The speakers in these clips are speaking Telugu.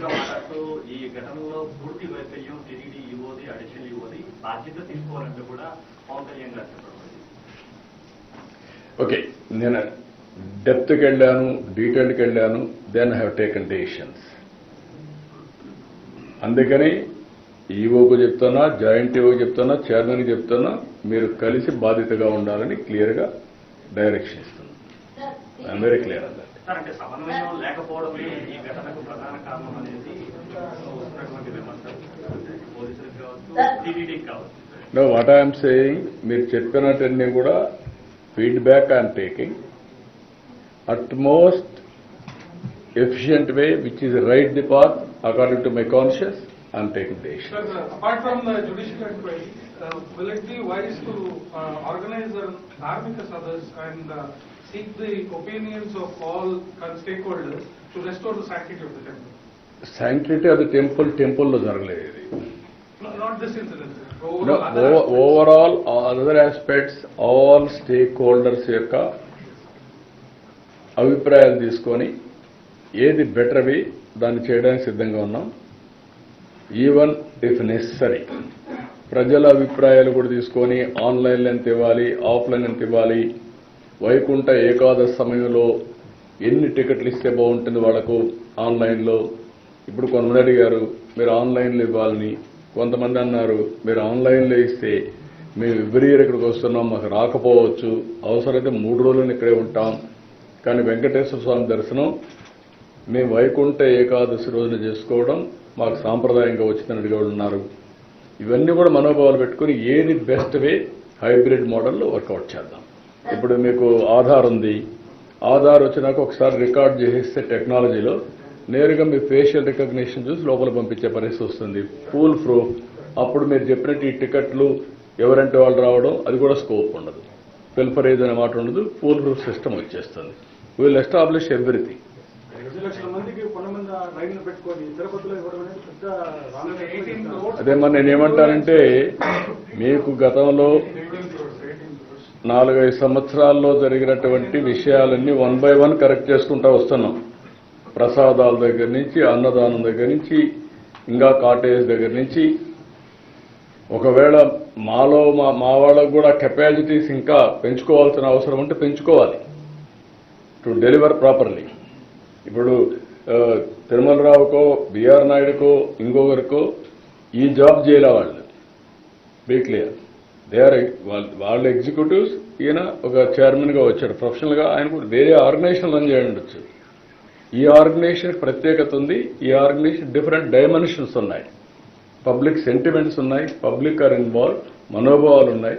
మీడియాతో మాట్లాడుతూ ఈ ఘటనలో పూర్తి వైఫల్యం టీడీడీ ఈవోది అడిషనల్ ఈవోది బాధ్యత తీసుకోవాలంటే కూడా పవన్ కళ్యాణ్ గారు చెప్పడం ఓకే నేను డెప్త్కి వెళ్ళాను డీటెయిల్కి వెళ్ళాను దెన్ హ్యావ్ టేకన్ డెసిషన్స్ అందుకని ఈవోకు చెప్తున్నా జాయింట్ ఈవోకు చెప్తున్నా చైర్మన్కి చెప్తున్నా మీరు కలిసి బాధితగా ఉండాలని క్లియర్గా డైరెక్షన్ ఇస్తున్నాను I'm very clear on that sir అంటే సమన్వయం లేకపోవడమే ఈ ఘటనకు ప్రధాన కారణం అనేది వస్తున్నటువంటి విమర్శలు అంటే పోలీసులకు కావచ్చు టీడీడీకి కావచ్చు. నో వాట్ ఐఎమ్ సేయింగ్ మీరు చెప్పినట్టన్నీ కూడా feedback I'm taking at most efficient way which is right the path according to my conscious I'm taking decision Sir, uh, apart from the judicial inquiry, uh, will it be wise to uh, organize an amicus others and uh, seek the opinions of all uh, stakeholders to restore the sanctity of the temple? Sanctity అది టెంపుల్ టెంపుల్లో జరగలేదు ఇది No, Not this incident, sir. No, Overall, other o- aspects. overall, aspects all stakeholders యొక్క అభిప్రాయాలు తీసుకొని ఏది బెటర్వి దాన్ని చేయడానికి సిద్ధంగా ఉన్నాం ఈవెన్ ఇఫ్ నెసరీ ప్రజల అభిప్రాయాలు కూడా తీసుకొని ఆన్లైన్లో ఎంత ఇవ్వాలి ఆఫ్లైన్ ఎంత ఇవ్వాలి. వైకుంఠ ఏకాదశి సమయంలో ఎన్ని టికెట్లు ఇస్తే బాగుంటుంది వాళ్ళకు ఆన్లైన్లో ఇప్పుడు కొంతమంది అడిగారు మీరు ఆన్లైన్లో ఇవ్వాలని. కొంతమంది అన్నారు మీరు ఆన్లైన్లో ఇస్తే మేము ఎవ్రీ ఇయర్ ఇక్కడికి వస్తున్నాం మాకు రాకపోవచ్చు. అవసరమైతే మూడు రోజులు ఇక్కడే ఉంటాం. కానీ వెంకటేశ్వర స్వామి దర్శనం మేము వైకుంఠ ఏకాదశి రోజున చేసుకోవడం మాకు సాంప్రదాయంగా వచ్చినట్టుగా వాళ్ళు ఉన్నారు? ఇవన్నీ కూడా మనోభావాలు పెట్టుకుని ఏది బెస్ట్ వే హైబ్రిడ్ మోడల్లో వర్కౌట్ చేద్దాం. ఇప్పుడు మీకు ఆధార్ ఉంది. ఆధార్ వచ్చినాక ఒకసారి రికార్డ్ చేసేస్తే టెక్నాలజీలో నేరుగా మీ ఫేషియల్ రికగ్నిషన్ చూసి లోపల పంపించే పరిస్థితి వస్తుంది. ఫూల్ ప్రూఫ్ అప్పుడు మీరు చెప్పినట్టు ఈ టికెట్లు ఎవరంటే వాళ్ళు రావడం అది కూడా స్కోప్ ఉండదు. ఫిల్ఫరేజ్ అనే మాట ఉండదు ఫూల్ ప్రూఫ్ సిస్టమ్ వచ్చేస్తుంది. విల్ ఎస్టాబ్లిష్ ఎవ్రీథింగ్ లైన్లు పెట్టుకొని తిరుపతిలో ఇవ్వడం అనేది పెద్ద రాంగ్ 18 crores. అదే మరి నేనేమంటానంటే మీకు గతంలో 18 crores, 18 crores. నాలుగైదు సంవత్సరాల్లో జరిగినటువంటి విషయాలన్నీ వన్ బై వన్ కరెక్ట్ చేసుకుంటా వస్తున్నాం ప్రసాదాల దగ్గర నుంచి అన్నదానం దగ్గర నుంచి ఇంకా కాటేజ్ దగ్గర నుంచి ఒకవేళ మాలో మా మా వాళ్ళకు కూడా కెపాసిటీస్ ఇంకా పెంచుకోవాల్సిన అవసరం ఉంటే పెంచుకోవాలి టు డెలివర్ ప్రాపర్లీ ఇప్పుడు తిరుమల రావుకో బిఆర్ నాయుడుకో ఇంకొకరికో ఈ జాబ్ చేయలే వాళ్ళు బీ క్లియర్. దే ఆర్ వాళ్ళ ఎగ్జిక్యూటివ్స్ ఈయన ఒక చైర్మన్గా వచ్చాడు. ప్రొఫెషనల్గా ఆయన కూడా వేరే ఆర్గనైజేషన్ రన్ చేయండి ఈ ఆర్గనైజేషన్ ప్రత్యేకత ఉంది. ఈ ఆర్గనైజేషన్ డిఫరెంట్ డైమెన్షన్స్ ఉన్నాయి. పబ్లిక్ సెంటిమెంట్స్ ఉన్నాయి. పబ్లిక్ ఆర్ ఇన్వాల్వ్ మనోభావాలు ఉన్నాయి.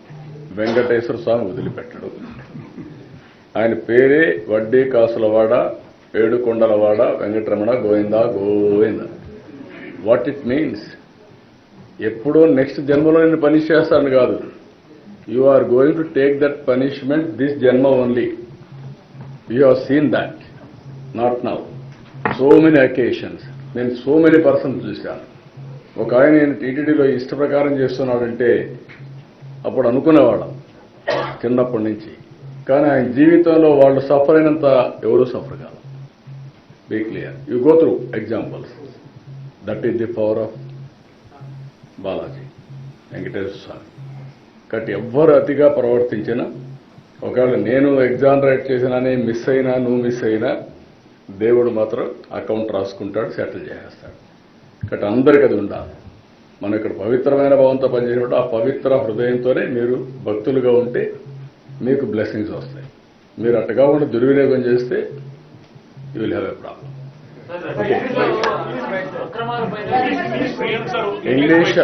వెంకటేశ్వర స్వామి వదిలిపెట్టడు. ఆయన పేరే వడ్డీ కాసులవాడ ఏడుకొండలవాడ Venkataramana Govinda Govinda. What it means ఎప్పుడో నెక్స్ట్ జన్మలో నేను పనిష్ చేస్తాను కాదు. You are going to take that punishment this జన్మ only you have seen that not now so many occasions నేను సో మెనీ పర్సన్స్ చూశాను. ఒక ఆయన నేను టీటీడీలో ఇష్ట ప్రకారం చేస్తున్నాడంటే అప్పుడు అనుకునేవాళ్ళం. చిన్నప్పటి నుంచి. కానీ ఆయన జీవితంలో వాళ్ళు సఫర్ అయినంత ఎవరూ సఫర్ కాదు be clear you go through examples that is the power of Balaji Venkateswara Swamy కాబట్టి ఎవ్వరు అతిగా ప్రవర్తించినా ఒకవేళ నేను ఎగ్జామ్ రైట్ చేసినానే మిస్ అయినా నువ్వు మిస్ అయినా దేవుడు మాత్రం అకౌంట్ రాసుకుంటాడు సెటిల్ చేసేస్తాడు. కాబట్టి అందరికీ అది ఉండాలి. మనం ఇక్కడ పవిత్రమైన భావంతో పనిచేసినప్పుడు ఆ పవిత్ర హృదయంతోనే మీరు భక్తులుగా ఉంటే మీకు బ్లెస్సింగ్స్ వస్తాయి. మీరు అట్టగా ఉండి దుర్వినియోగం చేస్తే you will have a problem English